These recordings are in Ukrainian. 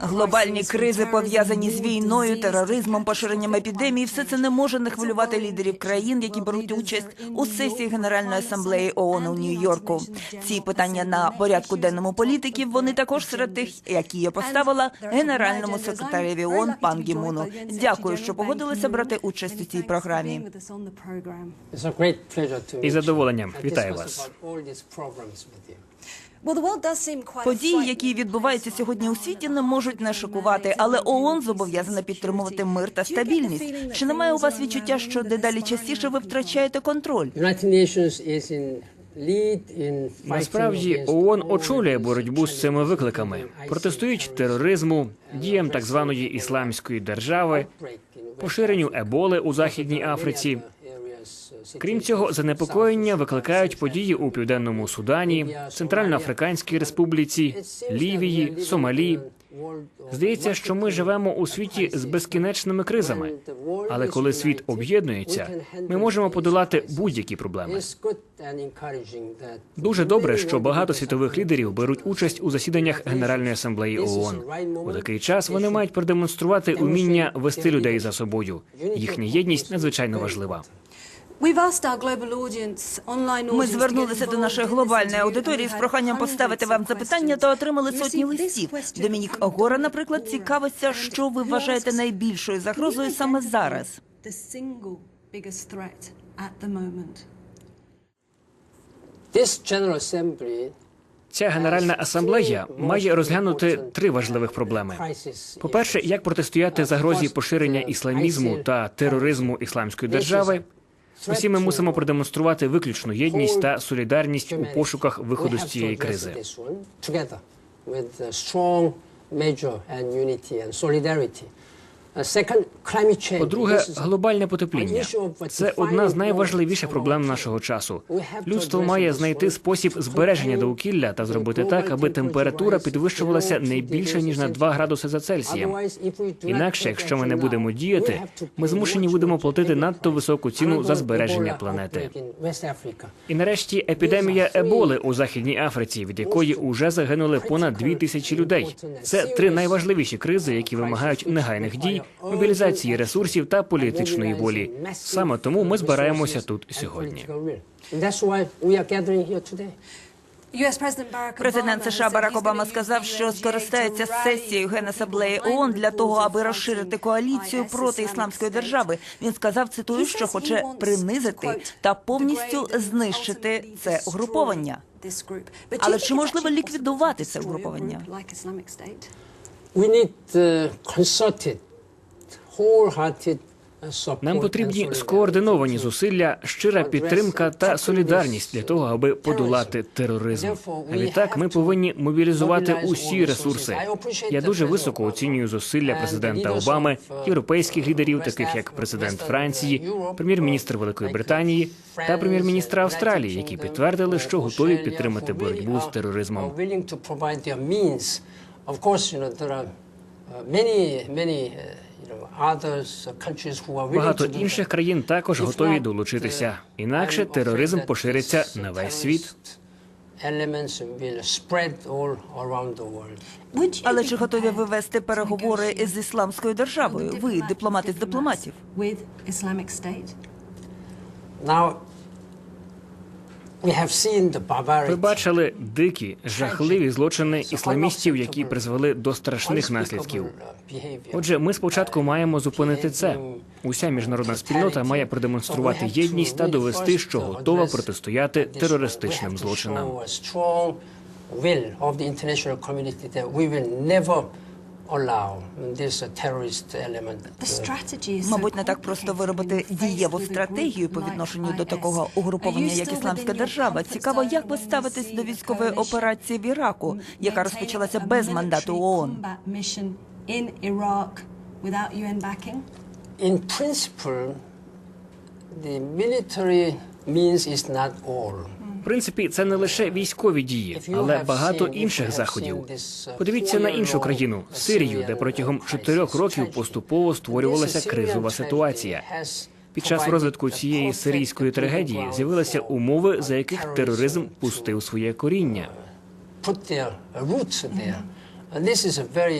Глобальні кризи пов'язані з війною, тероризмом, поширенням епідемії. Все це не може не хвилювати лідерів країн, які беруть участь у сесії Генеральної асамблеї ООН у Нью-Йорку. Ці питання на порядку денному політиків. Вони також серед тих, які я поставила генеральному секретареві ООН пан Гімуну. Дякую, що погодилися брати участь у цій програмі. Із задоволенням вітаю вас. Події, які відбуваються сьогодні у світі, не можуть не шокувати, але ООН зобов'язана підтримувати мир та стабільність. Чи немає у вас відчуття, що дедалі частіше ви втрачаєте контроль? Насправді ООН очолює боротьбу з цими викликами, протестують тероризму, діям так званої ісламської держави, поширенню еболи у західній Африці. Крім цього, занепокоєння викликають події у південному Судані, Центральноафриканській Республіці, Лівії, Сомалі. Здається, що ми живемо у світі з безкінечними кризами. Але коли світ об'єднується, ми можемо подолати будь-які проблеми. Дуже добре, що багато світових лідерів беруть участь у засіданнях Генеральної асамблеї ООН. У такий час вони мають продемонструвати уміння вести людей за собою. Їхня єдність надзвичайно важлива. Ми звернулися до нашої глобальної аудиторії з проханням поставити вам запитання та отримали сотні листів. Домінік Огора, наприклад, цікавиться, що ви вважаєте найбільшою загрозою саме зараз. Ця генеральна асамблея має розглянути три важливих проблеми: по-перше, як протистояти загрозі поширення ісламізму та тероризму ісламської держави. Усі ми мусимо продемонструвати виключну єдність та солідарність у пошуках виходу з цієї кризи. По-друге, глобальне потепління це одна з найважливіших проблем нашого часу. Людство має знайти спосіб збереження довкілля та зробити так, аби температура підвищувалася не більше ніж на 2 градуси за Цельсієм. Інакше, якщо ми не будемо діяти, ми змушені будемо платити надто високу ціну за збереження планети. І нарешті епідемія еболи у західній Африці, від якої уже загинули понад дві тисячі людей. Це три найважливіші кризи, які вимагають негайних дій, мобілізації ресурсів та політичної волі. Саме тому ми збираємося тут сьогодні. Президент США Барак Обама сказав, що скористається сесією Генасамблеї ООН для того, аби розширити коаліцію проти ісламської держави. Він сказав, цитую, що хоче принизити та повністю знищити це угруповання. Але чи можливо ліквідувати це угруповання? Нам потрібні скоординовані зусилля, щира підтримка та солідарність для того, аби подолати тероризм. А відтак ми повинні мобілізувати усі ресурси. Я дуже високо оцінюю зусилля президента Обами, європейських лідерів, таких як президент Франції, прем'єр-міністр Великої Британії та прем'єр-міністр Австралії, які підтвердили, що готові підтримати боротьбу з тероризмом. Багато інших країн також готові долучитися. Інакше тероризм пошириться на весь світ. Але чи готові ви вести переговори з ісламською державою? Ви дипломати з дипломатів? Ви бачили дикі, жахливі злочини ісламістів, які призвели до страшних наслідків. Отже, ми спочатку маємо зупинити це. Уся міжнародна спільнота має продемонструвати єдність та довести, що готова протистояти терористичним злочинам. Мабуть, не так просто виробити дієву стратегію по відношенню до такого угруповання, як ісламська держава. Цікаво, як ви ставитесь до військової операції в Іраку, яка розпочалася без мандату ООН? In principle, the military means is not all. Принципі, це не лише військові дії, але багато інших заходів. Подивіться на іншу країну Сирію, де протягом чотирьох років поступово створювалася кризова ситуація. Під час розвитку цієї сирійської трагедії з'явилися умови, за яких тероризм пустив своє коріння.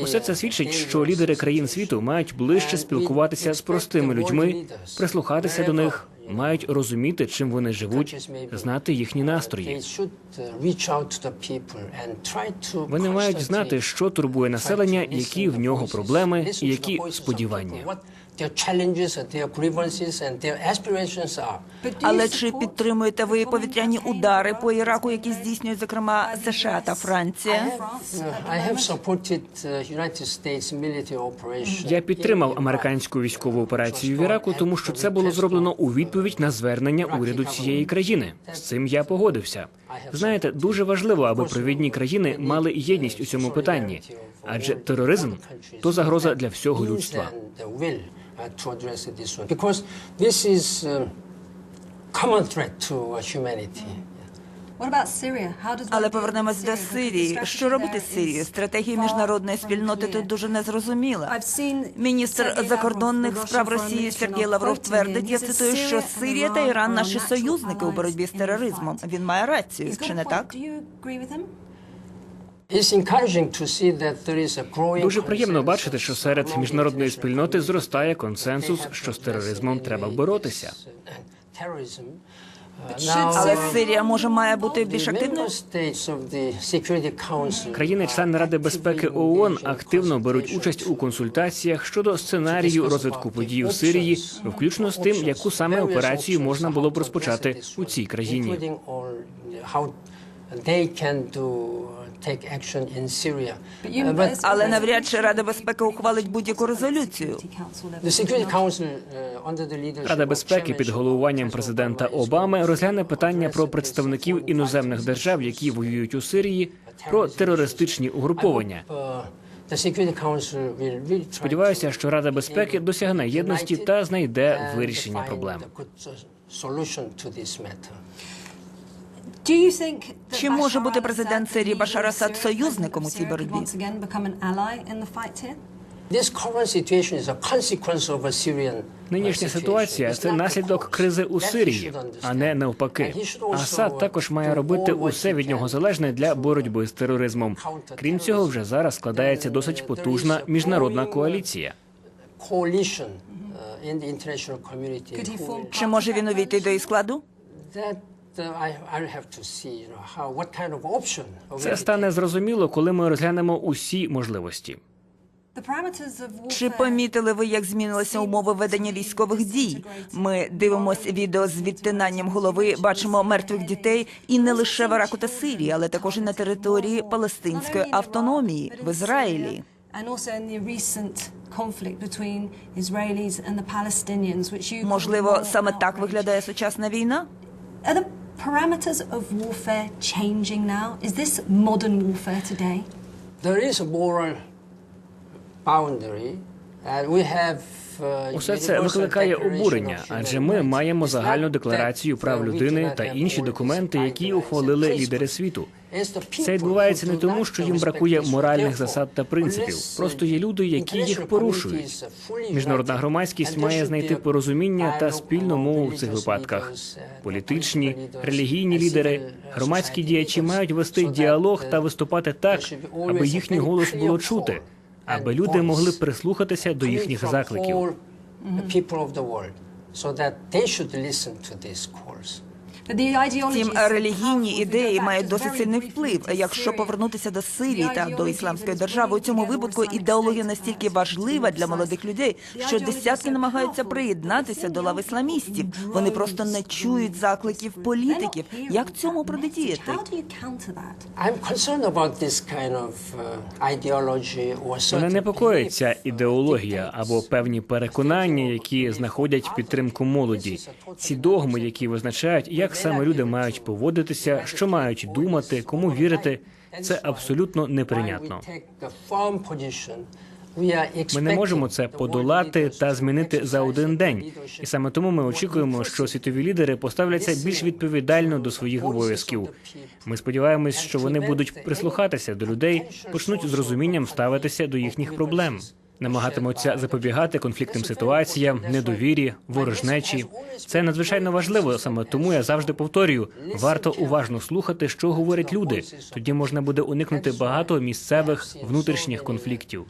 Усе це uh, свідчить, що лідери країн світу мають ближче спілкуватися з простими людьми, прислухатися до них, мають розуміти, чим вони живуть, знати їхні настрої. uh, Вони мають знати, що турбує населення, які в нього проблеми і які сподівання. Their challenges and their grievances and their aspirations are. Але чи підтримуєте ви повітряні удари по Іраку, які здійснюють зокрема США та Франція? Uh, I have supported uh, United States military operations. Я підтримав американську військову операцію в Іраку, тому що це було зроблено у відповідь на звернення уряду цієї країни. З цим я погодився. Знаєте, дуже важливо, аби провідні країни мали єдність у цьому питанні, адже тероризм то загроза для всього людства. Uh, to address this one. Because this is uh, common threat to uh, humanity. What about Syria? How does one Але повернемось до Сирії. Що робити з Сирією? Стратегія міжнародної спільноти тут дуже незрозуміла. I've seen Міністр закордонних справ Росії Сергій minister, Лавров твердить, я цитую, що "Syria and Сирія та Iran Іран are наші союзники у боротьбі з allies in the тероризмом. fight." Він має рацію, He's got чи a не так? Дуже приємно бачити, що серед міжнародної спільноти зростає консенсус, що з тероризмом треба боротися. Terrorism. Uh, Але Сирія може має бути більш активною. states of the Security Council Країни-члени Ради безпеки ООН активно беруть участь у консультаціях щодо сценарію розвитку подій у Сирії, включно з тим, яку саме операцію можна було б розпочати у цій країні. They can do take action in Syria. But Uh, but Але навряд чи Рада безпеки ухвалить будь-яку резолюцію. The Security Council uh, under the leadership Рада безпеки під головуванням президента Обами розгляне питання про представників іноземних держав, які воюють у Сирії, про терористичні угруповання. Uh, the Security Council will really try Сподіваюся, що Рада безпеки досягне єдності та знайде вирішення проблем. find a good, uh, solution to this matter. Do you think that Чи може Bashar бути президент the Сирії Башар of Асад союзником у цій боротьбі? uh, Нинішня situation. ситуація це наслідок кризи у Сирії, а не навпаки. Асад також має робити усе від нього залежне для боротьби з тероризмом. Крім цього, вже зараз складається досить потужна міжнародна коаліція. Uh, Чи може він увійти до її складу? Це стане зрозуміло, коли ми розглянемо усі можливості. Чи помітили ви, як змінилися умови ведення військових дій? Ми дивимося відео з відтинанням голови, бачимо мертвих дітей і не лише в Іраку та Сирії, але також і на території палестинської автономії в Ізраїлі. and also in the recent conflict between Israelis and the Palestinians, which you Можливо, саме так виглядає сучасна війна? Parameters of warfare changing now? Is this modern warfare today? There is a moral boundary, and we have. Uh, Усе це викликає обурення, адже ми маємо загальну декларацію прав людини та інші документи, які ухвалили лідери світу. Це відбувається не тому, що їм бракує моральних засад та принципів. Просто є люди, які їх порушують. Міжнародна громадськість має знайти порозуміння та спільну мову в цих випадках. uh, Політичні, релігійні лідери, громадські діячі мають вести діалог та виступати так, аби їхній голос було чути, аби люди могли прислухатися до їхніх закликів. Втім, релігійні ідеї мають досить сильний вплив. Якщо повернутися до Сирії та до ісламської держави, у цьому випадку ідеологія настільки важлива для молодих людей, що десятки намагаються приєднатися до лав ісламістів. Вони просто не чують закликів політиків. Як цьому протидіяти? Мене непокоїть ця ідеологія або певні переконання, які знаходять підтримку молоді. Ці догми, які визначають, як саме люди мають поводитися, що мають думати, кому вірити. Це абсолютно неприйнятно. Ми не можемо це подолати та змінити за один день. І саме тому ми очікуємо, що світові лідери поставляться більш відповідально до своїх обов'язків. Ми сподіваємось, що вони будуть прислухатися до людей, почнуть з розумінням ставитися до їхніх проблем. Намагатимуться запобігати конфліктним ситуаціям, недовірі, ворожнечі. Це надзвичайно важливо. Саме тому я завжди повторюю: варто уважно слухати, що говорять люди. Тоді можна буде уникнути багато місцевих внутрішніх конфліктів.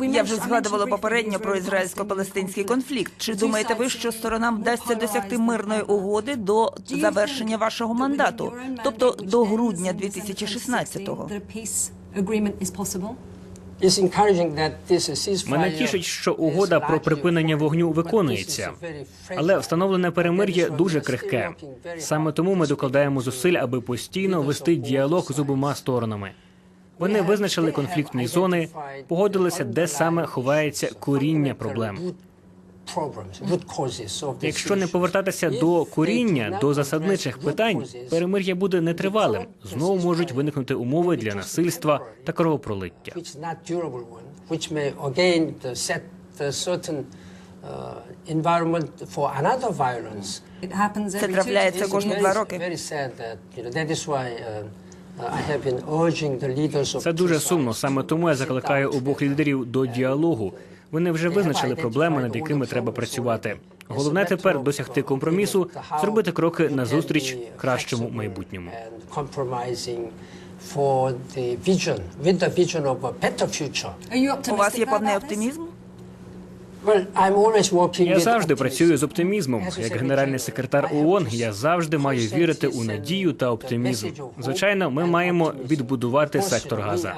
Я вже згадувала попередньо про ізраїльсько-палестинський конфлікт. Чи думаєте ви, що сторонам вдасться досягти мирної угоди до завершення вашого мандату, тобто до грудня in December 2016, 2016-го? that a peace agreement is possible? It's encouraging that this ceasefire Мене тішить, що угода про припинення вогню виконується. Але встановлене перемир'я дуже крихке. Саме тому ми докладаємо зусиль, аби постійно вести діалог з обома сторонами. Вони визначили конфліктні зони, погодилися, де саме ховається коріння проблем. Якщо не повертатися до коріння, до засадничих питань, перемир'я буде нетривалим. Знову можуть виникнути умови для насильства та кровопролиття. Це трапляється to кожні два роки. Very sad that you know that is why I have been urging the leaders of Це дуже сумно. Саме тому я закликаю обох лідерів до діалогу. Вони вже визначили проблеми, над якими треба працювати. Головне тепер досягти компромісу, зробити кроки назустріч кращому майбутньому. У вас є this? оптимізм? Я завжди працюю з оптимізмом. Як генеральний секретар I ООН, я завжди маю вірити у надію та оптимізм. Звичайно, ми маємо відбудувати сектор Газа.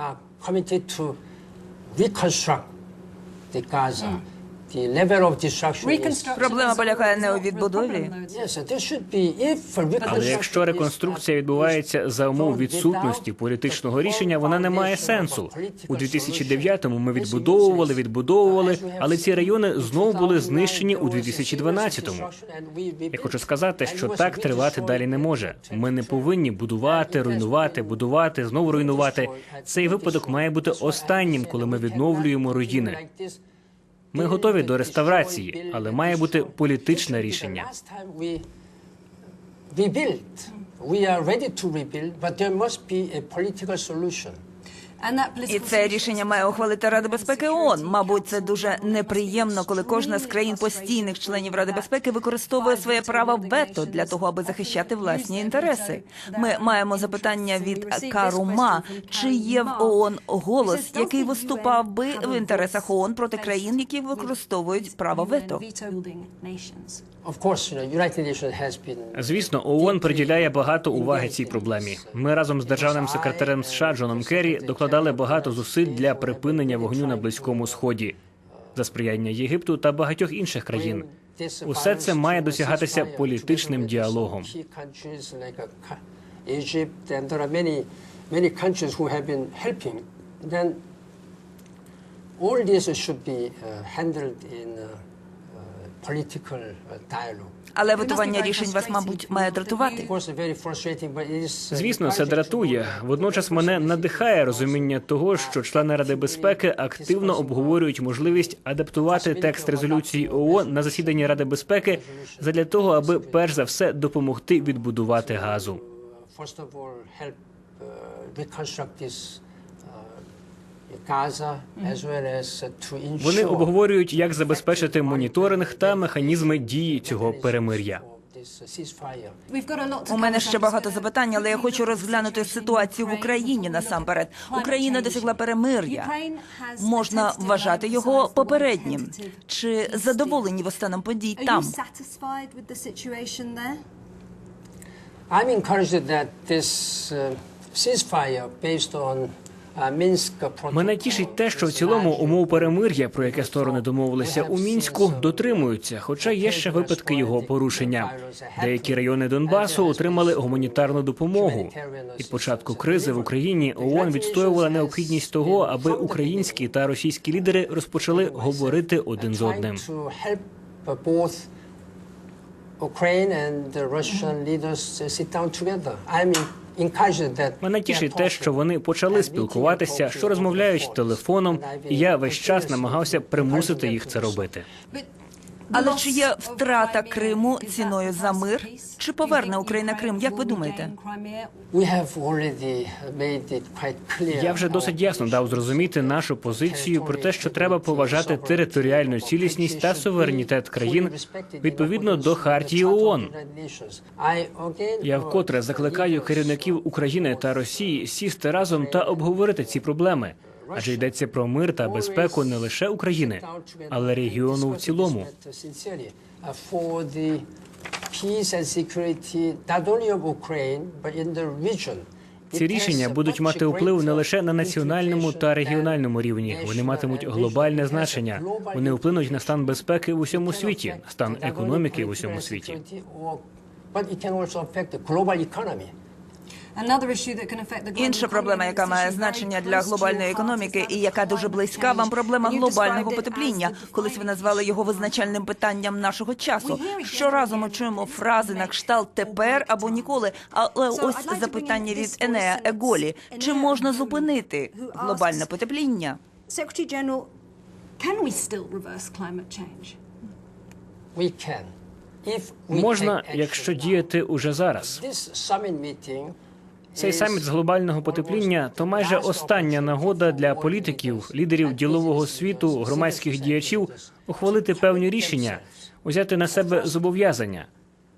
Проблема is полягає не у відбудові. Але якщо реконструкція відбувається за умов відсутності політичного рішення, вона не має сенсу. У 2009-му ми відбудовували, відбудовували, але ці райони знову були знищені у 2012-му. Я хочу сказати, що так тривати далі не може. Ми не повинні будувати, руйнувати, будувати, знову руйнувати. Цей випадок має бути останнім, коли ми відновлюємо руїни. Ми готові до реставрації, але має бути політичне рішення. We are ready to rebuild, but there must be a political solution. І це рішення має ухвалити Рада безпеки ООН. Мабуть, це дуже неприємно, коли кожна з країн постійних членів Ради безпеки використовує своє право вето для того, аби захищати власні інтереси. Ми маємо запитання від Карума, чи є в ООН голос, який виступав би в інтересах ООН проти країн, які використовують право вето. Звісно, ООН приділяє багато уваги цій проблемі. Ми разом з державним секретарем США Джоном Керрі докладали багато зусиль для припинення вогню на близькому сході за сприяння Єгипту та багатьох інших країн. Усе це має досягатися політичним діалогом. Uh, all this should be uh, handled in uh, uh, political uh, dialogue. Але витування рішень вас, мабуть, має дратувати. uh, Звісно, це дратує. Водночас мене надихає розуміння того, що члени Ради безпеки активно обговорюють можливість адаптувати текст резолюції ООН на засіданні Ради безпеки задля того, аби перш за все допомогти відбудувати газу. Вони обговорюють, як забезпечити моніторинг та механізми дії цього перемир'я. У мене ще багато запитань, але я хочу розглянути ситуацію в Україні насамперед. Україна досягла перемир'я. Можна вважати його попереднім. Чи задоволені ви станом подій там? I'm encouraged that this uh, ceasefire based on Мене тішить те, що в цілому умов перемир'я, про яке сторони домовилися у мінську, дотримуються, хоча є ще випадки його порушення. Деякі райони Донбасу отримали гуманітарну допомогу. Від початку кризи в Україні ООН відстоювала необхідність того, аби українські та російські лідери розпочали говорити один з одним. Ukraine and the Russian leaders Мене тішить те, що вони почали спілкуватися, що розмовляють телефоном, і я весь час намагався примусити їх це робити. Але чи є втрата Криму ціною за мир? Чи поверне Україна Крим? Як ви думаєте? Я вже досить ясно дав зрозуміти нашу позицію про те, що треба поважати територіальну цілісність та суверенітет країн відповідно до хартії ООН. Я вкотре закликаю керівників України та Росії сісти разом та обговорити ці проблеми, адже йдеться про мир та безпеку не лише України, але регіону в цілому. Ці рішення будуть мати вплив не лише на національному та регіональному рівні. Вони матимуть глобальне значення. Вони вплинуть на стан безпеки в усьому світі, стан економіки в усьому світі. Інша проблема, яка має значення для глобальної економіки, і яка дуже близька вам проблема глобального потепління. Колись ви назвали його визначальним питанням нашого часу. Щоразу ми чуємо фрази на кшталт тепер або ніколи. Але ось запитання від Енея Еголі: чи можна зупинити глобальне потепління? Secretary General, can we still reverse climate change? We can. Можна, якщо діяти уже зараз. Цей саміт з глобального потепління то майже остання нагода для політиків, лідерів ділового світу, громадських діячів ухвалити певні рішення, узяти на себе зобов'язання.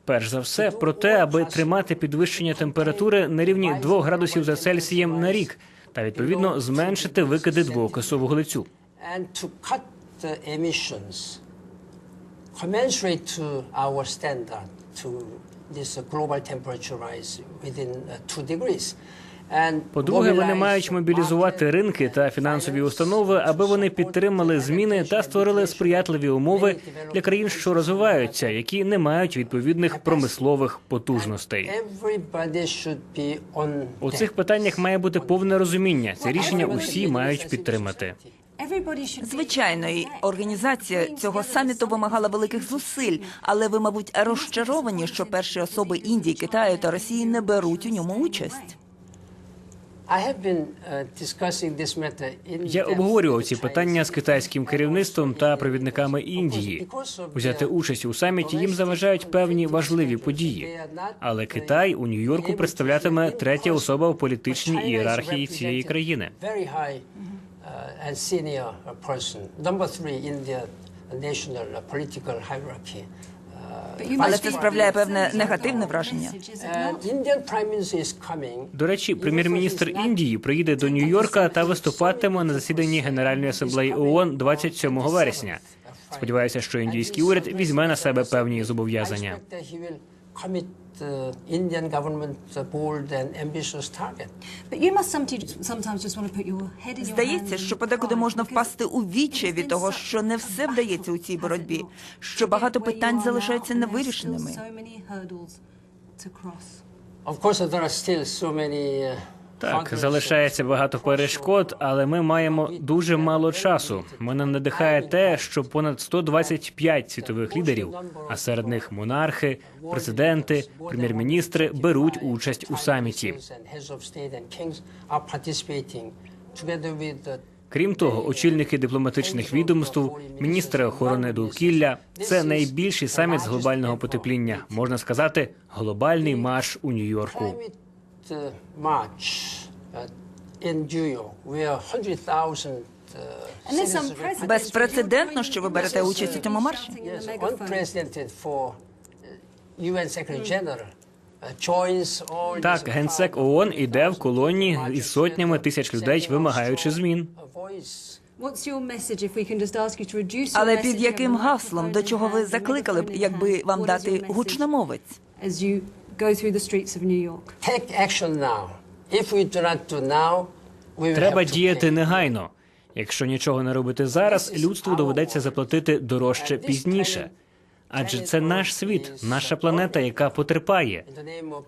Перш за все, про те, аби тримати підвищення температури на рівні 2 градусів за Цельсієм на рік, та відповідно зменшити викиди emissions commensurate to our standard to this uh, global temperature rise within uh, two degrees. По-друге, вони мають мобілізувати ринки та фінансові установи, аби вони підтримали зміни та створили сприятливі умови для країн, що розвиваються, які не мають відповідних промислових потужностей. У цих питаннях має бути повне розуміння. Це рішення усі мають підтримати. Звичайно, і організація цього саміту вимагала великих зусиль, але ви, мабуть, розчаровані, що перші особи Індії, Китаю та Росії не беруть у ньому участь. Uh, Я обговорював ці питання з китайським керівництвом та провідниками Індії. Узяти участь у саміті їм заважають певні важливі події. Але Китай у Нью-Йорку представлятиме третя особа в політичній ієрархії цієї країни. And senior uh, person. Number three in the national uh, political hierarchy. Але це справляє певне негативне враження. До речі, прем'єр-міністр Індії приїде до Нью-Йорка та виступатиме на засіданні Генеральної асамблеї ООН 27 вересня. Сподіваюся, що індійський уряд візьме на себе певні зобов'язання. The Indian government a bold and ambitious target. But you must sometimes, sometimes just want to put your head in your Здається, що подекуди можна впасти у відчай від того, що не все вдається у цій боротьбі, що багато питань залишаються невирішеними. Of course, there are still so many. Uh, Так, залишається багато перешкод, але ми маємо дуже мало часу. Мене надихає те, що понад 125 світових лідерів, а серед них монархи, президенти, прем'єр-міністри беруть участь у саміті. Крім того, очільники дипломатичних відомств, міністри охорони довкілля це найбільший саміт з глобального потепління. Можна сказати, глобальний марш у Нью-Йорку. march uh, in New York, where 100,000 uh, And there's some citizens- precedent. Безпрецедентно, що ви берете участь у цьому марші. Uh, uh, Так, генсек ООН іде в колонії із сотнями тисяч людей, вимагаючи змін. Але під яким гаслом, до чого ви закликали б, якби вам дати гучномовець? Take action now. Треба діяти негайно. Якщо нічого не робити зараз, людству доведеться заплатити дорожче пізніше. Адже це наш світ, наша планета, яка потерпає.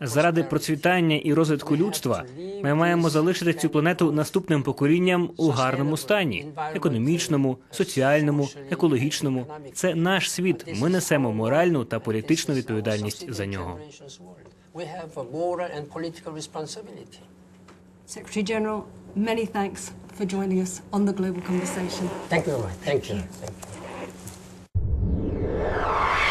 Заради процвітання і розвитку людства ми маємо залишити цю планету наступним поколінням у гарному стані економічному, соціальному, екологічному. Це наш світ. Ми несемо моральну та політичну відповідальність за нього. we have a moral and political responsibility. Secretary General, many thanks for joining us on the Global Conversation. Thank you very much. Thank you. Thank you. Thank you.